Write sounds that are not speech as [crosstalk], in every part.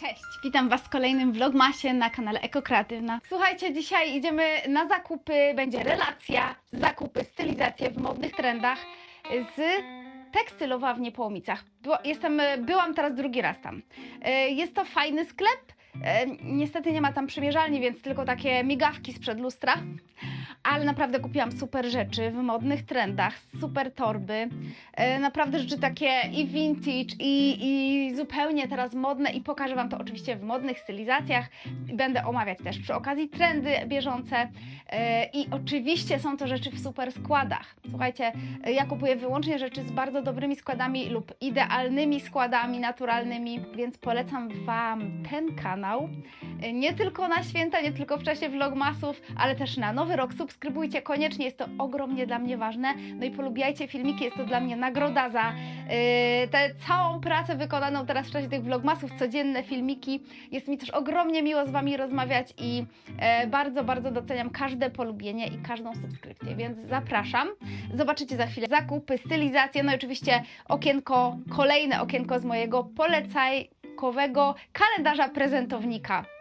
Cześć, witam Was w kolejnym vlogmasie na kanale Ekokreatywna. Słuchajcie, dzisiaj idziemy na zakupy, będzie relacja, zakupy, stylizacje w modnych trendach z tekstylowa w Niepołomicach. Jestem, byłam teraz drugi raz tam. E, Jest to fajny sklep, e, niestety nie ma tam przymierzalni, więc tylko takie migawki sprzed lustra. Ale naprawdę kupiłam super rzeczy w modnych trendach, super torby, e, naprawdę rzeczy takie i vintage, i, i zupełnie teraz modne i pokażę Wam to oczywiście w modnych stylizacjach. Będę omawiać też przy okazji trendy bieżące e, i oczywiście są to rzeczy w super składach. Słuchajcie, e, ja kupuję wyłącznie rzeczy z bardzo dobrymi składami lub idealnymi składami naturalnymi, więc polecam Wam ten kanał. Nie tylko na święta, nie tylko w czasie vlogmasów, ale też na nowy rok. Subskrybujcie koniecznie, jest to ogromnie dla mnie ważne. No i polubiajcie filmiki, jest to dla mnie nagroda za yy, tę całą pracę wykonaną teraz w czasie tych vlogmasów, codzienne filmiki. Jest mi też ogromnie miło z Wami rozmawiać i e, bardzo, bardzo doceniam każde polubienie i każdą subskrypcję, więc zapraszam. Zobaczycie za chwilę zakupy, stylizację, no i oczywiście okienko, kolejne okienko z mojego polecajkowego kalendarza prezentownika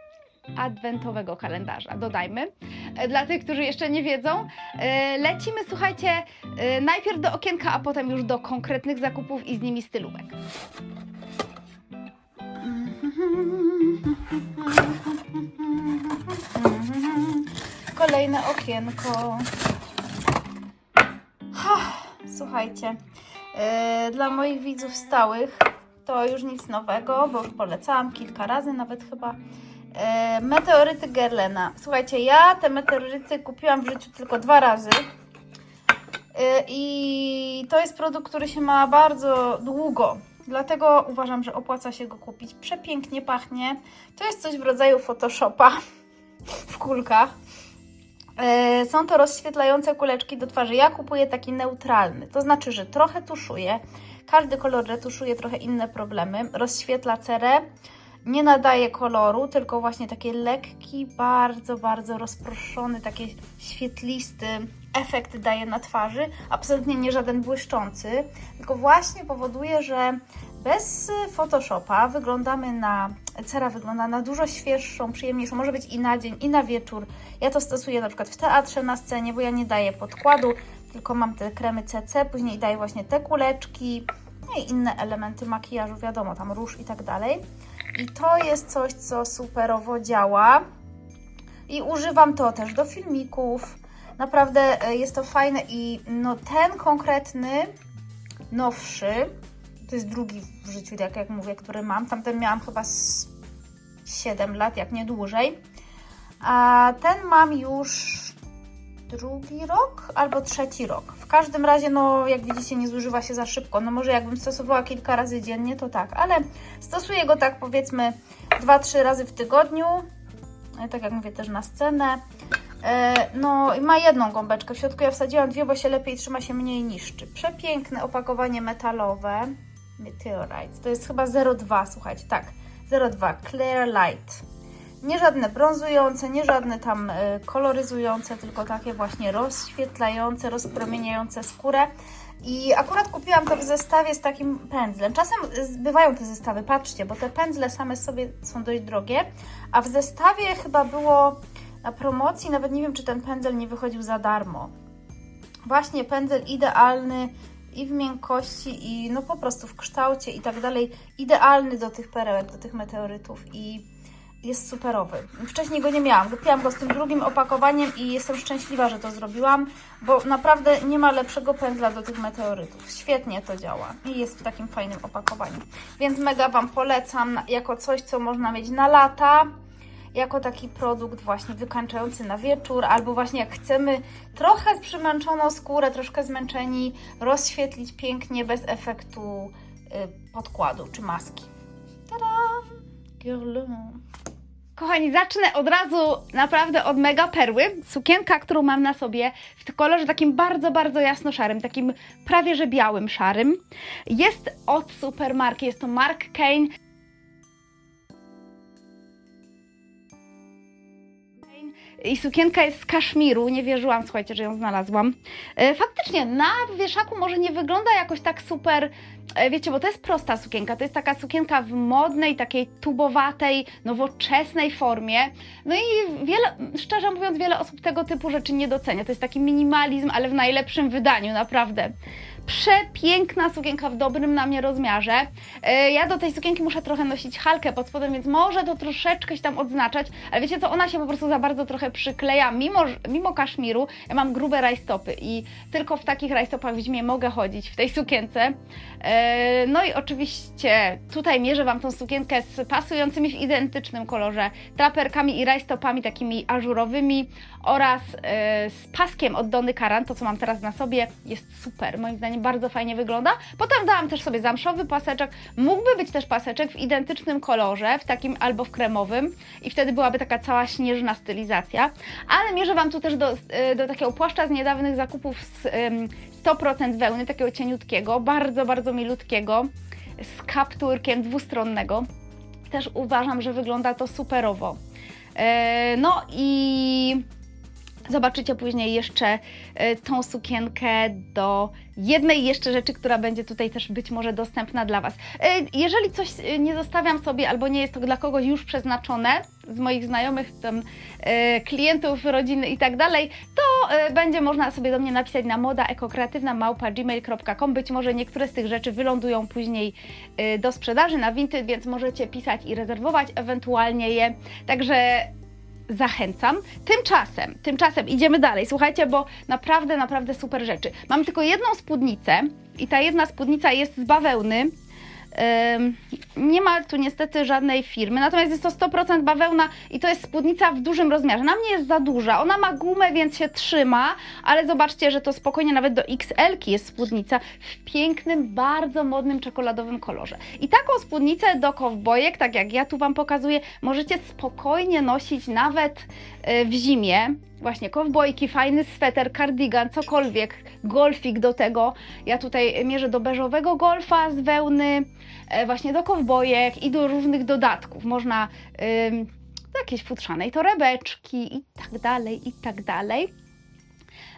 adwentowego kalendarza, dodajmy. E, Dla tych, którzy jeszcze nie wiedzą, e, lecimy, słuchajcie, e, najpierw do okienka, a potem już do konkretnych zakupów i z nimi stylówek. Kolejne okienko. Ha, Słuchajcie, dla moich widzów stałych to już nic nowego, bo już polecałam kilka razy, nawet chyba meteoryty Gerlena. Słuchajcie, ja te meteoryty kupiłam w życiu tylko dwa razy. E, I to jest produkt, który się ma bardzo długo. Dlatego uważam, że opłaca się go kupić. Przepięknie pachnie. To jest coś w rodzaju Photoshopa [laughs] w kulkach. E, Są to rozświetlające kuleczki do twarzy. Ja kupuję taki neutralny. To znaczy, że trochę tuszuje. Każdy kolor retuszuje trochę inne problemy. Rozświetla cerę nie nadaje koloru, tylko właśnie taki lekki, bardzo, bardzo rozproszony, taki świetlisty efekt daje na twarzy. Absolutnie nie żaden błyszczący, tylko właśnie powoduje, że bez Photoshopa wyglądamy na, cera wygląda na dużo świeższą, przyjemniejszą, może być i na dzień, i na wieczór. Ja to stosuję na przykład w teatrze na scenie, bo ja nie daję podkładu, tylko mam te kremy CC, później daję właśnie te kuleczki, no i inne elementy makijażu, wiadomo, tam róż i tak dalej. I to jest coś, co superowo działa. I używam to też do filmików. Naprawdę e, jest to fajne i no ten konkretny, nowszy, to jest drugi w życiu, jak, jak mówię, który mam. Tamten miałam chyba z 7 lat, jak nie dłużej. A ten mam już drugi rok albo trzeci rok. W każdym razie, no jak widzicie, nie zużywa się za szybko. No może jakbym stosowała kilka razy dziennie, to tak, ale stosuję go tak powiedzmy 2-3 razy w tygodniu. E, Tak jak mówię, też na scenę. E, No i ma jedną gąbeczkę. W środku ja wsadziłam dwie, bo się lepiej trzyma, się mniej niszczy. Przepiękne opakowanie metalowe. Meteorite. To jest chyba 0,2, słuchajcie, tak. 0,2 Clear Light. Nie żadne brązujące, nie żadne tam y, koloryzujące, tylko takie właśnie rozświetlające, rozpromieniające skórę. I akurat kupiłam to w zestawie z takim pędzlem. Czasem bywają te zestawy, patrzcie, bo te pędzle same sobie są dość drogie, a w zestawie chyba było na promocji, nawet nie wiem, czy ten pędzel nie wychodził za darmo. Właśnie pędzel idealny i w miękkości, i no po prostu w kształcie i tak dalej. Idealny do tych perełek, do tych meteorytów i jest superowy. Wcześniej go nie miałam. Kupiłam go z tym drugim opakowaniem i jestem szczęśliwa, że to zrobiłam, bo naprawdę nie ma lepszego pędzla do tych meteorytów. Świetnie to działa i jest w takim fajnym opakowaniu. Więc mega Wam polecam jako coś, co można mieć na lata, jako taki produkt właśnie wykańczający na wieczór, albo właśnie jak chcemy trochę przymęczoną skórę, troszkę zmęczeni, rozświetlić pięknie bez efektu y, podkładu czy maski. Tada! Girl. Kochani, zacznę od razu naprawdę od mega perły. Sukienka, którą mam na sobie w kolorze takim bardzo, bardzo jasno szarym, takim prawie że białym szarym. Jest od supermarki, jest to Mark Kane. I sukienka jest z kaszmiru, nie wierzyłam, słuchajcie, że ją znalazłam. E, Faktycznie na wieszaku może nie wygląda jakoś tak super, wiecie, bo to jest prosta sukienka, to jest taka sukienka w modnej, takiej tubowatej, nowoczesnej formie. No i wiele, szczerze mówiąc, wiele osób tego typu rzeczy nie docenia. To jest taki minimalizm, ale w najlepszym wydaniu, naprawdę. Przepiękna sukienka w dobrym na mnie rozmiarze. E, Ja do tej sukienki muszę trochę nosić halkę pod spodem, więc może to troszeczkę się tam odznaczać, ale wiecie co, ona się po prostu za bardzo trochę przykleja. Mimo, mimo kaszmiru, ja mam grube rajstopy i tylko w takich rajstopach w zimie mogę chodzić w tej sukience. E, No i oczywiście tutaj mierzę Wam tą sukienkę z pasującymi w identycznym kolorze traperkami i rajstopami takimi ażurowymi oraz e, z paskiem od Dony Karan, to co mam teraz na sobie jest super, moim zdaniem bardzo fajnie wygląda. Potem dałam też sobie zamszowy paseczek, mógłby być też paseczek w identycznym kolorze, w takim albo w kremowym i wtedy byłaby taka cała śnieżna stylizacja, ale mierzę Wam tu też do, e, do takiego płaszcza z niedawnych zakupów z em, 100% wełny, takiego cieniutkiego, bardzo, bardzo milutkiego, z kapturkiem dwustronnego. Też uważam, że wygląda to superowo. E, No i zobaczycie później jeszcze e, tą sukienkę do jednej jeszcze rzeczy, która będzie tutaj też być może dostępna dla Was. E, Jeżeli coś e, nie zostawiam sobie albo nie jest to dla kogoś już przeznaczone z moich znajomych, tam, klientów, rodziny i tak dalej, to będzie można sobie do mnie napisać na modaekokreatywna.gmail.com. Być może niektóre z tych rzeczy wylądują później do sprzedaży na Vinted, więc możecie pisać i rezerwować ewentualnie je. Także zachęcam. Tymczasem, tymczasem idziemy dalej. Słuchajcie, bo naprawdę, naprawdę super rzeczy. Mam tylko jedną spódnicę i ta jedna spódnica jest z bawełny. Nie ma tu niestety żadnej firmy, natomiast jest to 100% bawełna i to jest spódnica w dużym rozmiarze. Na mnie jest za duża. Ona ma gumę, więc się trzyma, ale zobaczcie, że to spokojnie nawet do XL jest spódnica w pięknym, bardzo modnym czekoladowym kolorze. I taką spódnicę do kowbojek, tak jak ja tu Wam pokazuję, możecie spokojnie nosić nawet y, w zimie. Właśnie kowbojki, fajny sweter, kardigan, cokolwiek, golfik do tego. Ja tutaj mierzę do beżowego golfa z wełny, e, właśnie do kowbojek i do różnych dodatków. Można ym, do jakiejś futrzanej torebeczki i tak dalej, i tak dalej.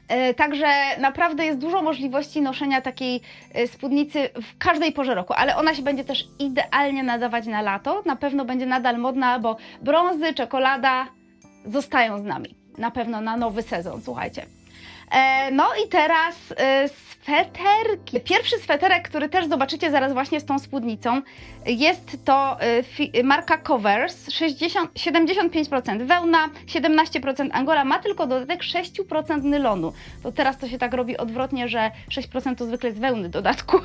E, Także naprawdę jest dużo możliwości noszenia takiej e, spódnicy w każdej porze roku, ale ona się będzie też idealnie nadawać na lato. Na pewno będzie nadal modna, bo brązy, czekolada zostają z nami. Na pewno na nowy sezon, słuchajcie. E, No i teraz e, sweterki. Pierwszy sweterek, który też zobaczycie zaraz właśnie z tą spódnicą, jest to e, marka Covers, 60, 75% wełna, 17% angola, ma tylko dodatek 6% nylonu. To teraz to się tak robi odwrotnie, że 6% to zwykle z wełny dodatku.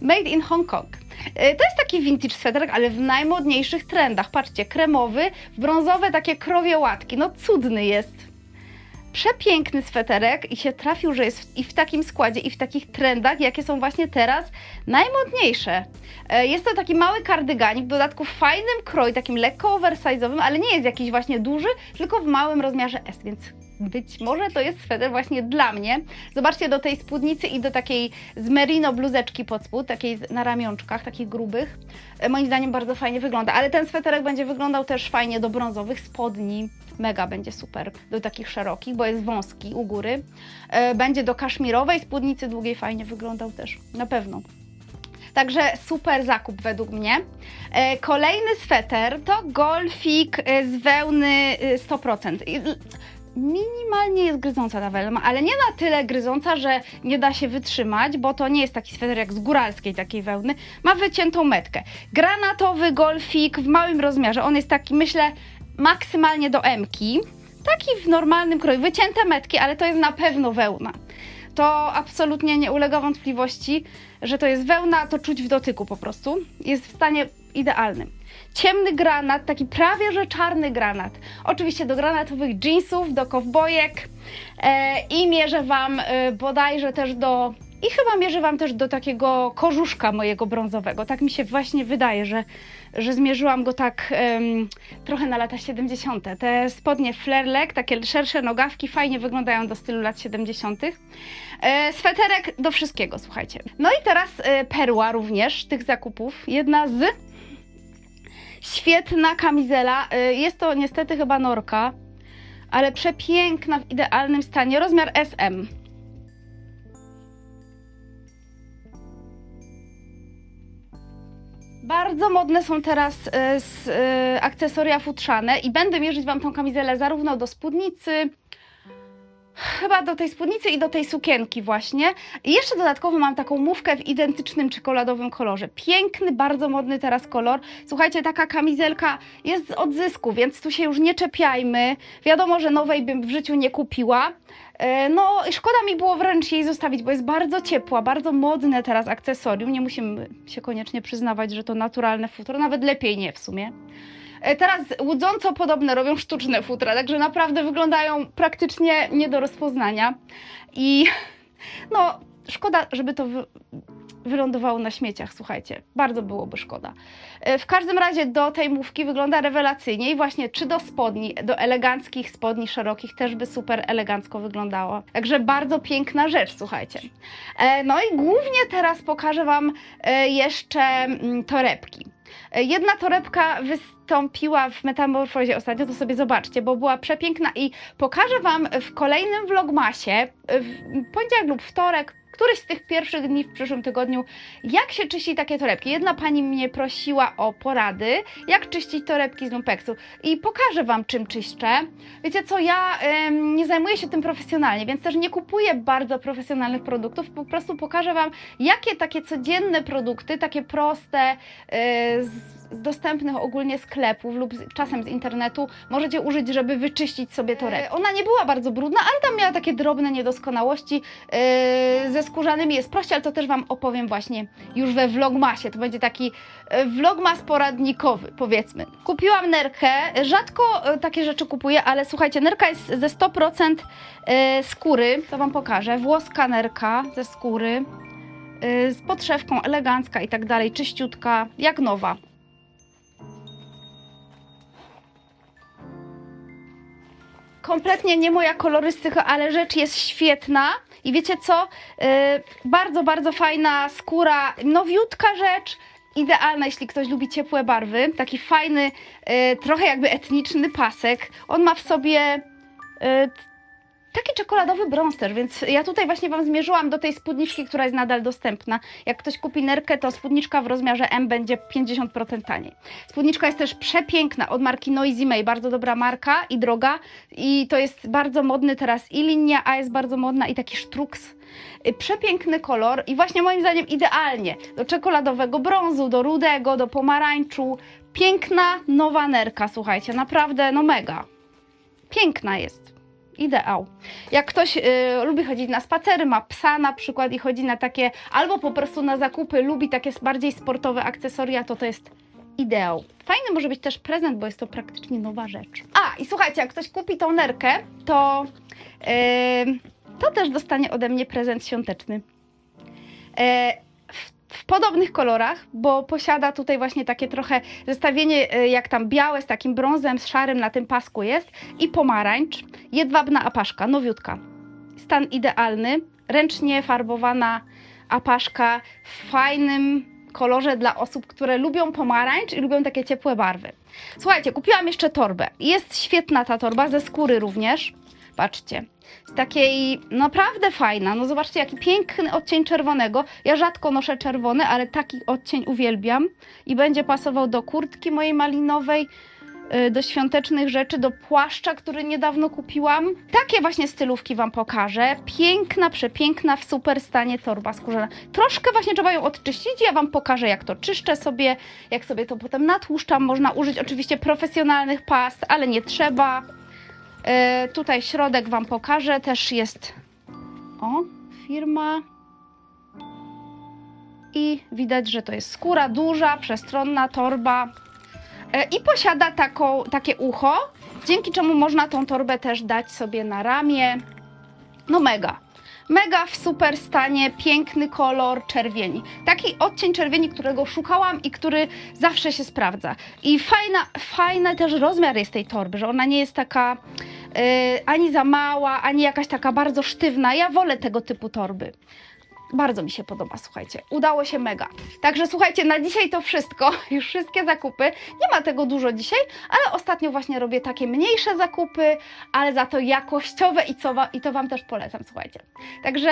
Made in Hong Kong. E, To jest taki vintage sweterek, ale w najmodniejszych trendach. Patrzcie, kremowy, w brązowe takie krowie łatki. No cudny jest przepiękny sweterek i się trafił, że jest i w takim składzie, i w takich trendach, jakie są właśnie teraz najmodniejsze. E, Jest to taki mały kardyganik, w dodatku w fajnym kroju, takim lekko oversize'owym, ale nie jest jakiś właśnie duży, tylko w małym rozmiarze S, więc być może to jest sweter właśnie dla mnie. Zobaczcie do tej spódnicy i do takiej z merino bluzeczki pod spód, takiej na ramionczkach, takich grubych. E, Moim zdaniem bardzo fajnie wygląda, ale ten sweterek będzie wyglądał też fajnie do brązowych spodni. Mega będzie super do takich szerokich, bo jest wąski u góry. E, Będzie do kaszmirowej spódnicy długiej fajnie wyglądał też, na pewno. Także super zakup według mnie. E, Kolejny sweter to golfik z wełny e, 100%. Minimalnie jest gryząca ta wełna, ale nie na tyle gryząca, że nie da się wytrzymać, bo to nie jest taki sweter jak z góralskiej takiej wełny. Ma wyciętą metkę. Granatowy golfik w małym rozmiarze. On jest taki, myślę, maksymalnie do M-ki. Taki w normalnym kroju. Wycięte metki, ale to jest na pewno wełna. To absolutnie nie ulega wątpliwości, że to jest wełna, to czuć w dotyku po prostu. Jest w stanie idealnym. Ciemny granat, taki prawie że czarny granat. Oczywiście do granatowych jeansów, do kowbojek e, i mierzę Wam e, bodajże też do... I chyba mierzę Wam też do takiego kożuszka mojego brązowego. Tak mi się właśnie wydaje, że, że zmierzyłam go tak em, trochę na lata 70. Te spodnie flare leg, takie szersze nogawki, fajnie wyglądają do stylu lat 70. E, sweterek do wszystkiego, słuchajcie. No i teraz e, perła również tych zakupów. Jedna z świetna kamizela. E, jest to niestety chyba norka, ale przepiękna, w idealnym stanie, rozmiar SM. Bardzo modne są teraz s, e, akcesoria futrzane i będę mierzyć Wam tą kamizelę zarówno do spódnicy, chyba do tej spódnicy i do tej sukienki właśnie. I jeszcze dodatkowo mam taką mówkę w identycznym czekoladowym kolorze. Piękny, bardzo modny teraz kolor. Słuchajcie, taka kamizelka jest z odzysku, więc tu się już nie czepiajmy. Wiadomo, że nowej bym w życiu nie kupiła. E, No, szkoda mi było wręcz jej zostawić, bo jest bardzo ciepła, bardzo modne teraz akcesorium. Nie musimy się koniecznie przyznawać, że to naturalne futro, nawet lepiej nie w sumie. E, Teraz łudząco podobne robią sztuczne futra, także naprawdę wyglądają praktycznie nie do rozpoznania. I no, szkoda, żeby to wy wylądowało na śmieciach, słuchajcie. Bardzo byłoby szkoda. E, W każdym razie do tej mówki wygląda rewelacyjnie i właśnie czy do spodni, do eleganckich spodni szerokich też by super elegancko wyglądało. Także bardzo piękna rzecz, słuchajcie. E, No i głównie teraz pokażę Wam jeszcze mm, torebki. E, Jedna torebka wystąpiła w Metamorfozie ostatnio, to sobie zobaczcie, bo była przepiękna i pokażę Wam w kolejnym vlogmasie, e, w poniedziałek lub wtorek, któryś z tych pierwszych dni w przyszłym tygodniu, jak się czyści takie torebki. Jedna pani mnie prosiła o porady, jak czyścić torebki z lumpeksu i pokażę Wam, czym czyszczę. Wiecie co, ja em, nie zajmuję się tym profesjonalnie, więc też nie kupuję bardzo profesjonalnych produktów, po prostu pokażę Wam, jakie takie codzienne produkty, takie proste, z, z dostępnych ogólnie sklepów lub z, czasem z internetu możecie użyć, żeby wyczyścić sobie torebkę. Ona nie była bardzo brudna, ale tam miała takie drobne niedoskonałości. E, ze skórzanymi jest prościej, ale to też Wam opowiem właśnie już we vlogmasie. To będzie taki e, vlogmas poradnikowy, powiedzmy. Kupiłam nerkę. Rzadko e, takie rzeczy kupuję, ale słuchajcie, nerka jest ze 100% e, skóry. To Wam pokażę. Włoska nerka ze skóry. e, Z podszewką, elegancka i tak dalej, czyściutka, jak nowa. Kompletnie nie moja kolorystyka, ale rzecz jest świetna. I wiecie co? Yy, bardzo, bardzo fajna skóra, nowiutka rzecz. Idealna, jeśli ktoś lubi ciepłe barwy. Taki fajny, yy, trochę jakby etniczny pasek. On ma w sobie yy, taki czekoladowy brąz więc ja tutaj właśnie Wam zmierzyłam do tej spódniczki, która jest nadal dostępna. Jak ktoś kupi nerkę, to spódniczka w rozmiarze M będzie 50% taniej. Spódniczka jest też przepiękna od marki Noisy May, bardzo dobra marka i droga i to jest bardzo modny teraz i linia A jest bardzo modna i taki sztruks. Y, Przepiękny kolor i właśnie moim zdaniem idealnie do czekoladowego brązu, do rudego, do pomarańczu. Piękna, nowa nerka, słuchajcie, naprawdę no mega. Piękna jest. Ideał. Jak ktoś y, lubi chodzić na spacery, ma psa na przykład i chodzi na takie, albo po prostu na zakupy, lubi takie bardziej sportowe akcesoria, to to jest ideał. Fajny może być też prezent, bo jest to praktycznie nowa rzecz. A, i słuchajcie, jak ktoś kupi tą nerkę, to, y, to też dostanie ode mnie prezent świąteczny. E, w, podobnych kolorach, bo posiada tutaj właśnie takie trochę zestawienie e, jak tam białe z takim brązem, z szarym na tym pasku jest i pomarańcz, jedwabna apaszka, nowiutka. Stan idealny, ręcznie farbowana apaszka w fajnym kolorze dla osób, które lubią pomarańcz i lubią takie ciepłe barwy. Słuchajcie, kupiłam jeszcze torbę. Jest świetna ta torba, ze skóry również. Patrzcie, z takiej naprawdę fajna. No zobaczcie, jaki piękny odcień czerwonego. Ja rzadko noszę czerwony, ale taki odcień uwielbiam i będzie pasował do kurtki mojej malinowej, y, do świątecznych rzeczy, do płaszcza, który niedawno kupiłam. Takie właśnie stylówki Wam pokażę. Piękna, przepiękna, w super stanie torba skórzana. Troszkę właśnie trzeba ją odczyścić. Ja Wam pokażę, jak to czyszczę sobie, jak sobie to potem natłuszczam. Można użyć oczywiście profesjonalnych past, ale nie trzeba. E, tutaj środek Wam pokażę, też jest o, firma i widać, że to jest skóra duża, przestronna torba E, i posiada taką, takie ucho, dzięki czemu można tą torbę też dać sobie na ramię. No mega. Mega w super stanie, piękny kolor czerwieni. Taki odcień czerwieni, którego szukałam i który zawsze się sprawdza. I fajna, fajny też rozmiar jest tej torby, że ona nie jest taka e, ani za mała, ani jakaś taka bardzo sztywna. Ja wolę tego typu torby. Bardzo mi się podoba, słuchajcie. Udało się mega. Także słuchajcie, na dzisiaj to wszystko. [laughs] Już wszystkie zakupy. Nie ma tego dużo dzisiaj, ale ostatnio właśnie robię takie mniejsze zakupy, ale za to jakościowe i, co i to Wam też polecam, słuchajcie. Także,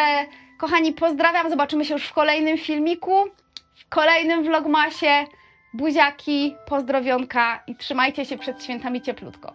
kochani, pozdrawiam. Zobaczymy się już w kolejnym filmiku, w kolejnym vlogmasie. Buziaki, pozdrowionka i trzymajcie się przed świętami cieplutko.